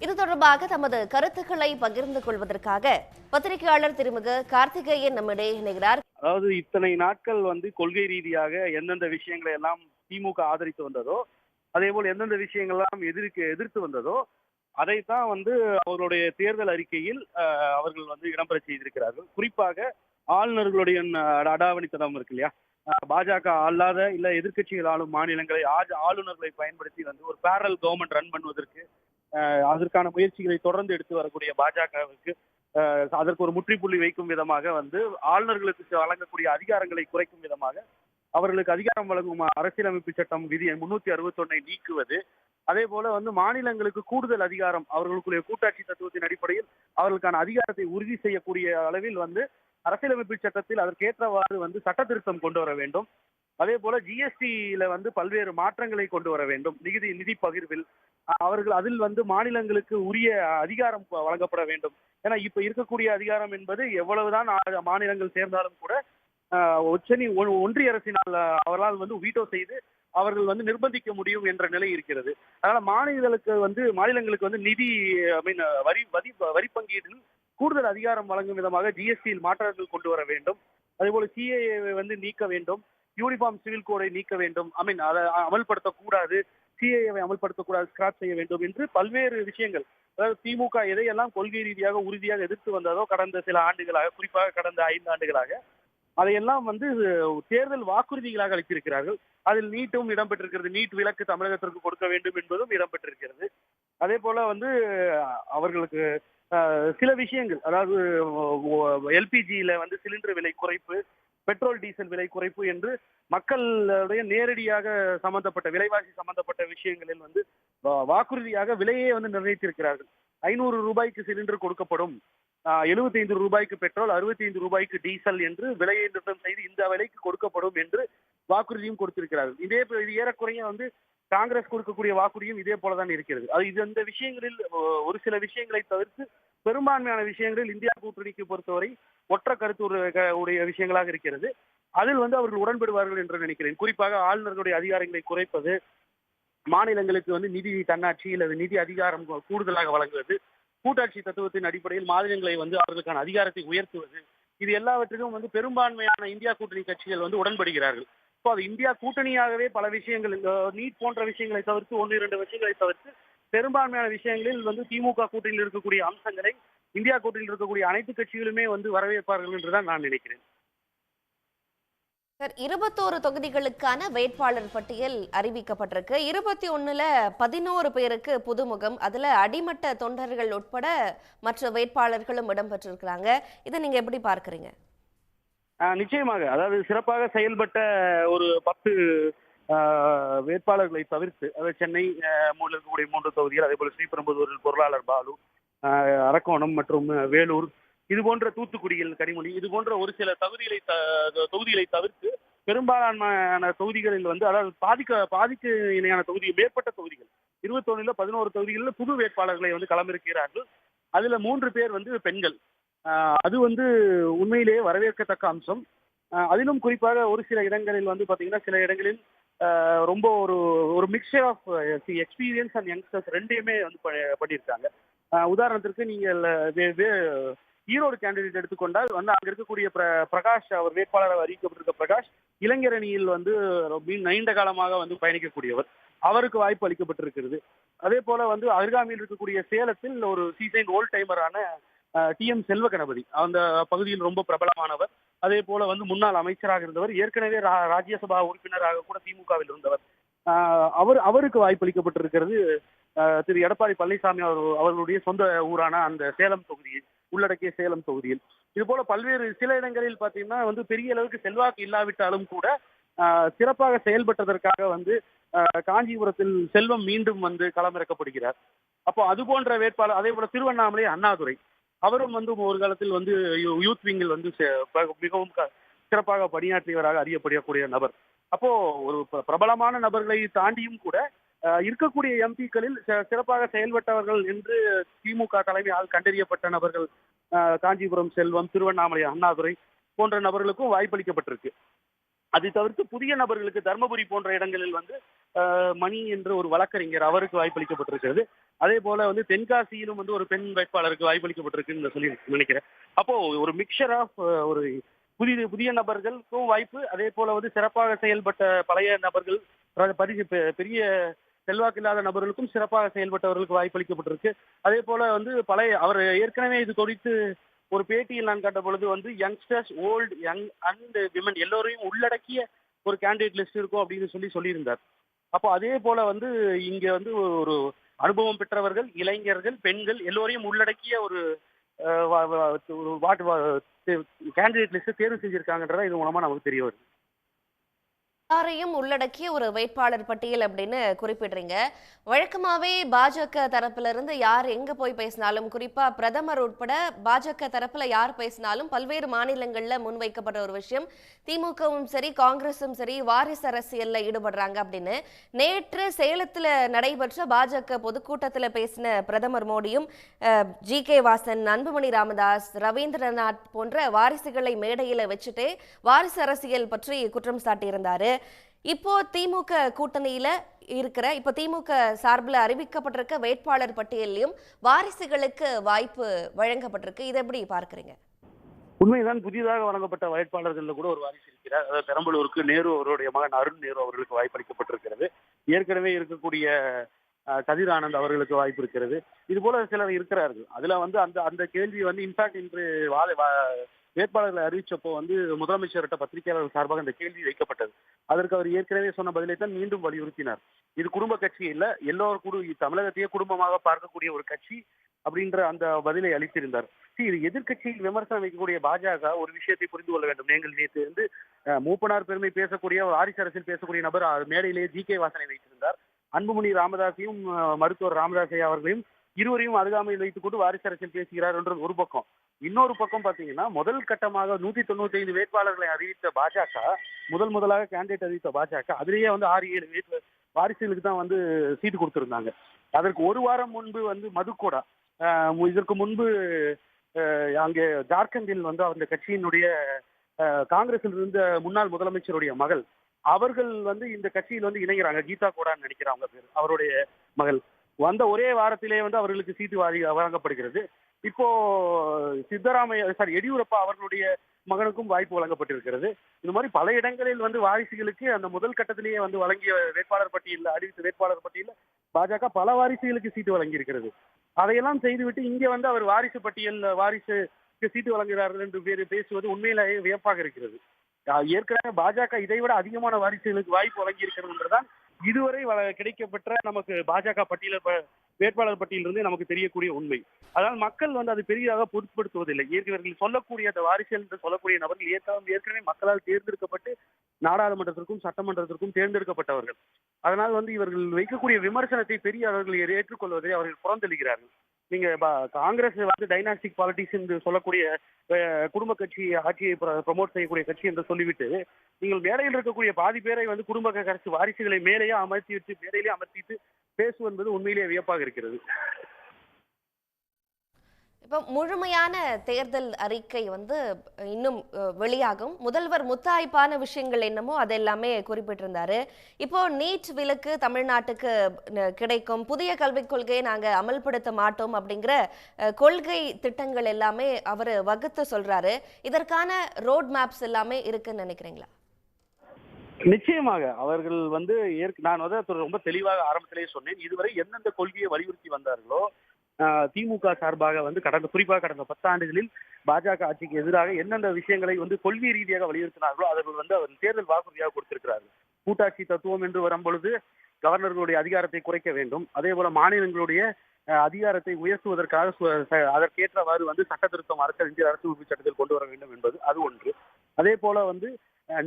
இது தொடர்பாக தமது கருத்துக்களை பகிர்ந்து கொள்வதற்காக பத்திரிகையாளர் திருமிகு கார்த்திகேயன் நம்மிடையே இணைகிறார். அதாவது இத்தனை நாட்கள் வந்து கொள்கை ரீதியாக எந்தெந்த விஷயங்களை எல்லாம் திமுக ஆதரித்து வந்ததோ அதே போல் எந்தெந்த விஷயங்கள்லாம் எதிர்க்கு எதிர்த்து வந்ததோ அதைத்தான் வந்து அவர்களுடைய தேர்தல் அறிக்கையில் அவர்கள் வந்து இடம்பெற செய்திருக்கிறார்கள். குறிப்பாக ஆளுநர்களுடைய அடாவணித்தனம் இருக்கு இல்லையா? பாஜக அல்லாத இல்ல எதிர்க்கட்சிகள் ஆளும் மாநிலங்களை ஆஜ- ஆளுநர்களை பயன்படுத்தி வந்து ஒரு பேரல் கவர்மெண்ட் ரன் பண்ணுவதற்கு அதற்கான முயற்சிகளை தொடர்ந்து எடுத்து வரக்கூடிய பாஜகவுக்கு அதற்கு ஒரு முற்றுப்புள்ளி வைக்கும் விதமாக வந்து ஆளுநர்களுக்கு வழங்கக்கூடிய அதிகாரங்களை குறைக்கும் விதமாக அவர்களுக்கு அதிகாரம் வழங்கும் அரசியலமைப்பு சட்டம் விதி முன்னூத்தி அறுபத்தொன்னை நீக்குவது அதே போல வந்து மாநிலங்களுக்கு கூடுதல் அதிகாரம் அவர்களுக்குரிய கூட்டாட்சி தத்துவத்தின் அடிப்படையில் அவர்களுக்கான அதிகாரத்தை உறுதி செய்யக்கூடிய அளவில் வந்து அரசியலமைப்பு சட்டத்தில் அதற்கேற்றவாறு வந்து சட்ட திருத்தம் கொண்டு வர வேண்டும். அதே போல ஜிஎஸ்டியில வந்து பல்வேறு மாற்றங்களை கொண்டு வர வேண்டும். நிதி நிதி பகிர்வில் அவர்கள் அதில் வந்து மாநிலங்களுக்கு உரிய அதிகாரம் வழங்கப்பட வேண்டும். ஏன்னா இப்ப இருக்கக்கூடிய அதிகாரம் என்பது எவ்வளவுதான் மாநிலங்கள் சேர்ந்தாலும் கூட ஆஹ், உச்சநீ ஒ- ஒன்றிய அரசினால் அவரால் அவர்களால் வந்து வீட்டோ செய்து அவர்கள் வந்து நிர்பந்திக்க முடியும் என்ற நிலை இருக்கிறது. அதனால மாநிலங்களுக்கு வந்து மாநிலங்களுக்கு வந்து நிதி ஐ மீன் வரி வரி வரி பங்கீட்டில் கூடுதல் அதிகாரம் வழங்கும் விதமாக ஜிஎஸ்டியில் மாற்றங்கள் கொண்டு வர வேண்டும். அதேபோல சிஏஏ வந்து நீக்க வேண்டும். யூனிஃபார்ம் சிவில் கோடை நீக்க வேண்டும். ஐ மீன் அதை அமல்படுத்தக்கூடாது. சிஏஏவை அமல்படுத்தக்கூடாது. ஸ்கிராப் செய்ய வேண்டும் என்று பல்வேறு விஷயங்கள். அதாவது திமுக எதையெல்லாம் கொள்கை ரீதியாக உறுதியாக எதிர்த்து வந்ததோ கடந்த சில ஆண்டுகளாக குறிப்பாக கடந்த ஐந்து ஆண்டுகளாக அதையெல்லாம் வந்து தேர்தல் வாக்குறுதிகளாக அளித்திருக்கிறார்கள். அதில் நீட்டும் இடம்பெற்றிருக்கிறது. நீட் விலக்கு தமிழகத்திற்கு கொடுக்க வேண்டும் என்பதும் இடம்பெற்றிருக்கிறது. அதே போல வந்து அவர்களுக்கு சில விஷயங்கள். அதாவது எல்பிஜியில வந்து சிலிண்டர் விலை குறைப்பு பெட்ரோல் டீசல் விலை குறைப்பு என்று மக்களுடைய நேரடியாக சம்பந்தப்பட்ட விலைவாசி சம்பந்தப்பட்ட விஷயங்களில் வந்து வாக்குறுதியாக விலையே வந்து நிர்ணயித்திருக்கிறார்கள். ஐநூறு ரூபாய்க்கு சிலிண்டர் கொடுக்கப்படும். எழுபத்தி ஐந்து ரூபாய்க்கு பெட்ரோல் அறுபத்தி ஐந்து ரூபாய்க்கு டீசல் என்று விலையை நிர்ணயம் செய்து இந்த விலைக்கு கொடுக்கப்படும் என்று வாக்குறுதியும் கொடுத்திருக்கிறார்கள். இதே இது ஏறக்குறைய வந்து காங்கிரஸ் கொடுக்கக்கூடிய வாக்குறுதியும் இதே போலதான் இருக்கிறது. அது இது இந்த விஷயங்களில் ஒரு சில விஷயங்களை தவிர்த்து பெரும்பான்மையான விஷயங்களில் இந்தியா கூட்டணிக்கு பொறுத்தவரை ஒற்ற கருத்து உடைய விஷயங்களாக இருக்கிறது. அதில் வந்து அவர்கள் உடன்படுவார்கள் என்று நினைக்கிறேன். குறிப்பாக ஆளுநர்களுடைய அதிகாரங்களை குறைப்பது மாநிலங்களுக்கு வந்து நிதி தன்னாட்சி அல்லது நிதி அதிகாரம் கூடுதலாக வழங்குவது கூட்டாட்சி தத்துவத்தின் அடிப்படையில் மாநிலங்களை வந்து அவர்களுக்கான அதிகாரத்தை உயர்த்துவது இது எல்லாவற்றிலும் வந்து பெரும்பான்மையான இந்தியா கூட்டணி கட்சிகள் வந்து உடன்படுகிறார்கள். ஸோ அது இந்தியா கூட்டணியாகவே பல விஷயங்கள் நீட் போன்ற விஷயங்களை தவிர்த்து ஒன்று இரண்டு விஷயங்களை தவிர்த்து பெரும்பான்மையான விஷயங்களில் வந்து திமுக கூட்டணியில் இருக்கக்கூடிய அம்சங்களை இந்தியா கூட்டணியில் இருக்கக்கூடிய அனைத்து கட்சிகளுமே வந்து வரவேற்பார்கள் என்றுதான் நான் நினைக்கிறேன். சார் இருபத்தோரு தொகுதிகளுக்கான வேட்பாளர் பட்டியல் அறிவிக்கப்பட்டிருக்கு. இருபத்தி ஒண்ணுல பதினோரு பேருக்கு புதுமுகம் அதுல அடிமட்ட தொண்டர்கள் உட்பட மற்ற வேட்பாளர்களும் இடம்பெற்றிருக்கிறாங்க. இதை நீங்க எப்படி பார்க்கறீங்க? நிச்சயமாக. அதாவது சிறப்பாக செயல்பட்ட ஒரு பத்து ஆஹ், வேட்பாளர்களை தவிர்த்து அதாவது சென்னை இருக்கக்கூடிய மூன்று தொகுதிகள் அதே போல ஸ்ரீபெரும்புதூரில் பொருளாளர் பாலு அரக்கோணம் மற்றும் வேலூர் இது போன்ற தூத்துக்குடியில் கனிமொழி இது போன்ற ஒரு சில தகுதிகளை தொகுதிகளை தவிர்த்து பெரும்பாலான தொகுதிகளில் வந்து அதாவது பாதிக்க பாதிக்கு இணையான தொகுதி மேற்பட்ட தொகுதிகள் இருபத்தொன்னுல பதினோரு தொகுதிகளில் புது வேட்பாளர்களை வந்து களமிருக்கிறார்கள் அதுல மூன்று பேர் வந்து பெண்கள். அது வந்து உண்மையிலேயே வரவேற்கத்தக்க அம்சம். அதிலும் குறிப்பாக ஒரு சில இடங்களில் வந்து பாத்தீங்கன்னா சில இடங்களில் ரொம்ப ஒரு ஒரு mixture of experience and youngsters ரெண்டையுமே வந்து பண்ணியிருக்காங்க. உதாரணத்திற்கு நீங்கள் ஈரோடு கேண்டிடேட் எடுத்துக்கொண்டால் வந்து அங்க இருக்கக்கூடிய பிர- பிரகாஷ் அவர் வேட்பாளராக அறிவிக்கப்பட்டிருக்க பிரகாஷ் இளைஞர் அணியில் வந்து ரொம்ப நீண்ட காலமாக வந்து பயணிக்கக்கூடியவர். அவருக்கு வாய்ப்பு அளிக்கப்பட்டிருக்கிறது. அதே போல வந்து அருகாமையில் இருக்கக்கூடிய சேலத்தில் ஒரு சீசைன் ஓல்ட் டைமரான டி. எம். செல்வ கணபதி அந்த பகுதியில் ரொம்ப பிரபலமானவர். அதே போல வந்து முன்னாள் அமைச்சராக இருந்தவர். ஏற்கனவே ராஜ்யசபா உறுப்பினராக கூட திமுகவில் இருந்தவர். அவர் அவருக்கு வாய்ப்பளிக்கப்பட்டிருக்கிறது திரு. எடப்பாடி பழனிசாமி அவர் அவர்களுடைய சொந்த ஊரான அந்த சேலம் தொகுதியில் உள்ளடக்கிய சேலம் தொகுதியில். இது போல பல்வேறு சில இடங்களில் பார்த்தீங்கன்னா வந்து பெரிய அளவுக்கு செல்வாக்கு இல்லாவிட்டாலும் கூட ஆஹ் சிறப்பாக செயல்பட்டதற்காக வந்து ஆஹ் காஞ்சிபுரத்தில் செல்வம் மீண்டும் வந்து களமிறக்கப்படுகிறார். அப்போ அது போன்ற வேட்பாளர் அதே போல திருவண்ணாமலை அண்ணாதுரை. அவரும் வந்து ஒரு காலத்தில் வந்து யூத் விங்கில் வந்து மிகவும் சிறப்பாக பணியாற்றியவராக அறியப்படக்கூடிய நபர். அப்போ ஒரு பிரபலமான நபர்களை தாண்டியும் கூட இருக்கக்கூடிய எம்பிக்களில் சிறப்பாக செயல்பட்டவர்கள் என்று திமுக தலைமையால் கண்டறியப்பட்ட நபர்கள் காஞ்சிபுரம் செல்வம் திருவண்ணாமலை அண்ணாதுரை போன்ற நபர்களுக்கும் வாய்ப்பளிக்கப்பட்டிருக்கு. அதை தவிர்த்து புதிய நபர்களுக்கு தர்மபுரி போன்ற இடங்களில் வந்து மணி என்ற ஒரு வழக்கறிஞர் அவருக்கு வாய்ப்பளிக்கப்பட்டிருக்கிறது. அதே போல வந்து தென்காசியிலும் வந்து ஒரு பெண் வேட்பாளருக்கு வாய்ப்பளிக்கப்பட்டிருக்குன்னு சொல்லி நினைக்கிறேன். அப்போ ஒரு மிக்சர் ஆஃப் ஒரு புதிய புதிய நபர்களுக்கும் வாய்ப்பு அதே போல வந்து சிறப்பாக செயல்பட்ட பழைய நபர்கள் அதாவது பெரிய செல்வாக்கு இல்லாத நபர்களுக்கும் சிறப்பாக செயல்பட்டவர்களுக்கு வாய்ப்பளிக்கப்பட்டிருக்கு. அதே போல வந்து பழைய அவர் ஏற்கனவே இது குறித்து ஒரு பேட்டியில் நான் கேட்ட பொழுது வந்து youngsters old young and women எல்லோரையும் உள்ளடக்கிய ஒரு கேண்டிடேட் லிஸ்ட் இருக்கும் அப்படின்னு சொல்லி சொல்லியிருந்தார். அப்போ அதே போல வந்து இங்க வந்து ஒரு அனுபவம் பெற்றவர்கள் இளைஞர்கள் பெண்கள் எல்லோரையும் உள்ளடக்கிய ஒரு கேண்டிடேட் லிஸ்ட் தேர்வு செஞ்சிருக்காங்கன்றதா இது மூலமா நமக்கு தெரிய வருது. எல்லாரையும் உள்ளடக்கிய ஒரு வேட்பாளர் பட்டியல் அப்படின்னு குறிப்பிடுறீங்க. வழக்கமாவே பாஜக தரப்புல இருந்து யார் எங்க போய் பேசினாலும் குறிப்பா பிரதமர் உட்பட பாஜக தரப்புல யார் பேசினாலும் பல்வேறு மாநிலங்கள்ல முன்வைக்கப்பட்ட ஒரு விஷயம். திமுகவும் சரி காங்கிரஸும் சரி வாரிசு அரசியல்ல ஈடுபடுறாங்க அப்படின்னு. நேற்று சேலத்துல நடைபெற்ற பாஜக பொதுக்கூட்டத்துல பேசின பிரதமர் மோடியும் ஜி கே வாசன் அன்புமணி ராமதாஸ் ரவீந்திரநாத் போன்ற வாரிசுகளை மேடையில வச்சுட்டே வாரிசு அரசியல் பற்றி குற்றம் சாட்டியிருந்தாரு. இப்போ திமுக கூட்டணியில இருக்கிற இப்போ திமுக சார்பில் அறிவிக்கப்பட்டிருக்க வேட்பாளர் பட்டியலையும் வாரிசுகளுக்கு வாய்ப்பு வழங்கப்பட்டிருக்கு. இதை எப்படி பார்க்கறீங்க? உண்மைதான் புதிதாக வழங்கப்பட்ட வேட்பாளர்கள் கூட ஒரு வாரிசு இருக்கிறார். அதாவது பெரம்பலூருக்கு நேரு அவருடைய மகன் அருண் நேரு அவர்களுக்கு வாய்ப்பளிக்கப்பட்டிருக்கிறது. ஏற்கனவே இருக்கக்கூடிய கதிர் ஆனந்த் அவர்களுக்கு வாய்ப்பு இருக்கிறது. இது போல சிலர் இருக்கிறார்கள். அதுல வந்து அந்த அந்த கேள்வி வந்து இன்ஃபேக்ட் இன்று வாத வா- வேட்பாளர்களை அறிவிச்சப்போ வந்து முதலமைச்சர்கிட்ட பத்திரிகையாளர்கள் சார்பாக இந்த கேள்வி வைக்கப்பட்டது. அதற்கு அவர் ஏற்கனவே சொன்ன பதிலை தான் மீண்டும் வலியுறுத்தினார். இது குடும்ப கட்சி இல்ல எல்லோரும் குடு தமிழகத்தையே குடும்பமாக பார்க்கக்கூடிய ஒரு கட்சி அப்படின்ற அந்த பதிலை அளித்திருந்தார். இது எதிர்கட்சியில் விமர்சனம் வைக்கக்கூடிய பாஜக ஒரு விஷயத்தை புரிந்து கொள்ள வேண்டும். நீங்கள் நேற்று வந்து மூப்பனார் பெருமை பேசக்கூடிய ஒரு வாரிசு அரசில் பேசக்கூடிய நபர் மேடையிலேயே ஜி கே வாசனை வைத்திருந்தார். அன்புமணி ராமதாசையும் மருத்துவர் ராமதாஸ் ஐயா அவர்களையும் இருவரையும் அருகாமையில் வைத்துக் கொண்டு வாரிசு அரசியல் பேசுகிறார் என்றது ஒரு பக்கம். இன்னொரு பக்கம் பாத்தீங்கன்னா முதல் கட்டமாக நூத்தி தொண்ணூத்தி ஐந்து வேட்பாளர்களை அறிவித்த பாஜக முதல் முதலாக கேண்டிடேட் அறிவித்த பாஜக அதிலேயே வந்து ஆறு ஏழு வேட்பு வாரிசுகளுக்கு தான் வந்து சீட்டு கொடுத்திருந்தாங்க. அதற்கு ஒரு வாரம் முன்பு வந்து மதுக்கோடா இதற்கு முன்பு அங்கே ஜார்க்கண்டில் வந்து அந்த கட்சியினுடைய காங்கிரஸில் இருந்த முன்னாள் முதலமைச்சருடைய மகள் அவர்கள் வந்து இந்த கட்சியில் வந்து இணைகிறாங்க. கீதா கோடான்னு நினைக்கிறாங்க அவங்க பேர் அவருடைய மகள். வந்த ஒரே வாரத்திலே வந்து அவர்களுக்கு சீட்டு வாரி வழங்கப்படுகிறது. இப்போ சித்தராமையா சாரி எடியூரப்பா அவர்களுடைய மகனுக்கும் வாய்ப்பு வழங்கப்பட்டிருக்கிறது. இந்த மாதிரி பல இடங்களில் வந்து வாரிசுகளுக்கு அந்த முதல் கட்டத்திலேயே வந்து வழங்கிய வேட்பாளர் பட்டியலில் அறிவித்த வேட்பாளர் பட்டியலில் பாஜக பல வாரிசுகளுக்கு சீட்டு வழங்கி இருக்கிறது அதையெல்லாம் செய்துவிட்டு இங்கே வந்து அவர் வாரிசு பட்டியல் வாரிசுக்கு சீட்டு வழங்குகிறார்கள் என்று பேரு பேசுவது உண்மையிலேயே வியப்பாக இருக்கிறது. ஏற்கனவே பாஜக இதை விட அதிகமான வாரிசுகளுக்கு வாய்ப்பு வழங்கி என்றுதான் இதுவரை கிடைக்கப்பட்ட கிடைக்கப்பெற்ற நமக்கு பாஜக பட்டியல வேட்பாளர் பட்டியலிருந்து நமக்கு தெரியக்கூடிய உண்மை. அதனால் மக்கள் வந்து அது பெரிதாக பொருட்படுத்துவதில்லை. இவர்கள் சொல்லக்கூடிய அந்த வாரிசுகள் என்று சொல்லக்கூடிய நபர்கள் ஏற்கனவே ஏற்கனவே மக்களால் தேர்ந்தெடுக்கப்பட்டு நாடாளுமன்றத்திற்கும் சட்டமன்றத்திற்கும் தேர்ந்தெடுக்கப்பட்டவர்கள். அதனால் வந்து இவர்கள் வைக்கக்கூடிய விமர்சனத்தை பெரிய அவர்கள் ஏற்றுக்கொள்வதை அவர்கள் புறந்தள்ளுகிறார்கள். நீங்க காங்கிரஸ் வந்து டைனாஸ்டிக் பாலிட்டிக்ஸ் என்று சொல்லக்கூடிய குடும்ப கட்சி ஆட்சியை ப்ரமோட் செய்யக்கூடிய கட்சி என்று சொல்லிவிட்டு நீங்கள் மேடையில் இருக்கக்கூடிய பாதி பேரை வந்து குடும்ப கட்சி வாரிசுகளை மேலேயே அமர்த்தி வச்சு மேடையிலே அமர்த்திட்டு பேசுவது என்பது உண்மையிலேயே வியப்பாக இருக்கிறது. இப்போ முழுமையான தேர்தல் அறிக்கை வந்து இன்னும் வெளியாகும். முதல்வர் முத்தாய்ப்பான விஷயங்கள் என்னமோ அதெல்லாமே குறிப்பிட்டிருந்தாரு. இப்போ நீட் விலக்கு தமிழ்நாட்டுக்கு கிடைக்கும். புதிய கல்விக் கொள்கையை நாங்கள் அமல்படுத்த மாட்டோம் அப்படிங்கிற கொள்கை திட்டங்கள் எல்லாமே அவர் வகுத்து சொல்றாரு. இதற்கான ரோட் மேப்ஸ் எல்லாமே இருக்குன்னு நினைக்கிறீங்களா? நிச்சயமாக. அவர்கள் வந்து நான் வந்து ரொம்ப தெளிவாக ஆரம்பத்திலேயே சொன்னேன். இதுவரை எந்தெந்த கொள்கையை வலியுறுத்தி வந்தார்களோ திமுக சார்பாக வந்து கடந்த குறிப்பாக கடந்த பத்தாண்டுகளில் பாஜக ஆட்சிக்கு எதிராக எந்தெந்த விஷயங்களை வந்து கொள்கை ரீதியாக வலியுறுத்தினார்களோ அவர்கள் வந்து அவர் தேர்தல் வாக்குறுதியாக கொடுத்திருக்கிறார்கள். கூட்டாட்சி தத்துவம் என்று வரும்பொழுது கவர்னர்களுடைய அதிகாரத்தை குறைக்க வேண்டும். அதே போல மாநிலங்களுடைய அஹ், அதிகாரத்தை உயர்த்துவதற்காக சு- அதற்கேற்றவாறு வந்து சட்ட திருத்தம் அரசு இந்திய அரசு உறுப்பு சட்டத்தில் கொண்டு வர வேண்டும் என்பது அது ஒன்று. அதே போல வந்து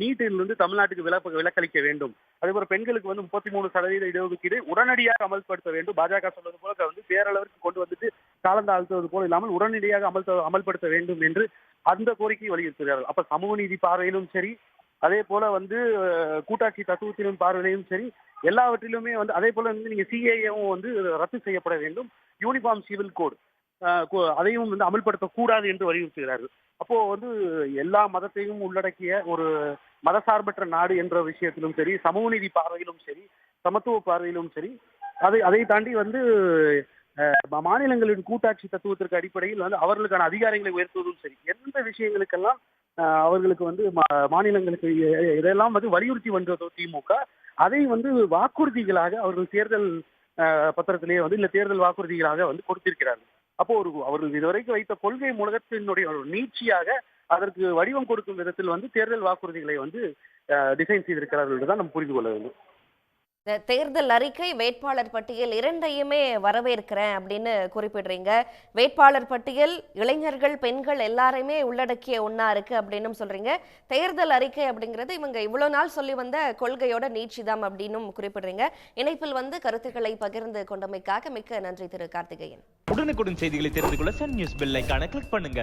நீட்டிலிருந்து தமிழ்நாட்டுக்கு விலக்கு விலக்களிக்க வேண்டும். அதேபோல பெண்களுக்கு வந்து முப்பத்தி மூணு சதவீத இடஒதுக்கீடு உடனடியாக அமல்படுத்த வேண்டும். பாஜக சொல்வது போல வந்து பேரளவிற்கு கொண்டு வந்துட்டு காலந்தாழ்த்துவது போல இல்லாமல் உடனடியாக அமல் அமல்படுத்த வேண்டும் என்று அந்த கோரிக்கையை வலியுறுத்துகிறார்கள். அப்ப சமூக நீதி பார்வையிலும் சரி அதே போல வந்து கூட்டாட்சி தத்துவத்திலும் பார்வையிலும் சரி எல்லாவற்றிலுமே வந்து அதே போல வந்து நீங்க சிஏஏவும் வந்து ரத்து செய்யப்பட வேண்டும். யூனிஃபார்ம் சிவில் கோட் அதையும் வந்து அமல்படுத்தக்கூடாது என்று வலியுறுத்துகிறார்கள். அப்போ வந்து எல்லா மதத்தையும் உள்ளடக்கிய ஒரு மதசார்பற்ற நாடு என்ற விஷயத்திலும் சரி சமூக நீதி பார்வையிலும் சரி சமத்துவ பார்வையிலும் சரி அதை அதை தாண்டி வந்து அஹ், மாநிலங்களின் கூட்டாட்சி தத்துவத்திற்கு அடிப்படையில் வந்து அவர்களுக்கான அதிகாரங்களை உயர்த்துவதும் சரி எந்த விஷயங்களுக்கெல்லாம் அஹ், அவர்களுக்கு வந்து மா- மாநிலங்களுக்கு இதெல்லாம் வந்து வலியுறுத்தி வந்ததோ திமுக அதை வந்து வாக்குறுதிகளாக அவர்கள் தேர்தல் பத்திரத்திலேயே வந்து இல்ல தேர்தல் வாக்குறுதிகளாக வந்து கொடுத்திருக்கிறார்கள். அப்போ ஒரு அவர்கள் இதுவரைக்கும் வைத்த கொள்கை முழக்கத்தினுடைய ஒரு நீட்சியாக அதற்கு வடிவம் கொடுக்கும் விதத்தில் வந்து தேர்தல் வாக்குறுதிகளை வந்து டிசைன் செய்திருக்கிறார்கள் என்றுதான் நம்ம புரிந்து கொள்ள வேண்டும். இந்த தேர்தல் அறிக்கை வேட்பாளர் பட்டியல் இரண்டையுமே வரவேற்கிறேன் அப்படின்னு குறிப்பிடுறீங்க. வேட்பாளர் பட்டியல் இளைஞர்கள் பெண்கள் எல்லாரையுமே உள்ளடக்கிய ஒன்றா இருக்கு அப்படின்னு சொல்றீங்க. தேர்தல் அறிக்கை அப்படிங்கிறது இவங்க இவ்வளோ நாள் சொல்லி வந்த கொள்கையோட நீட்சிதாம் அப்படின்னும் குறிப்பிடுறீங்க. இணைப்பில் வந்து கருத்துக்களை பகிர்ந்து கொண்டமைக்காக மிக்க நன்றி திரு கார்த்திகேயன். உடனுக்குடன் செய்திகளை தெரிந்து கொள்ள சன் நியூஸ் பெல் கிளிக் பண்ணுங்க.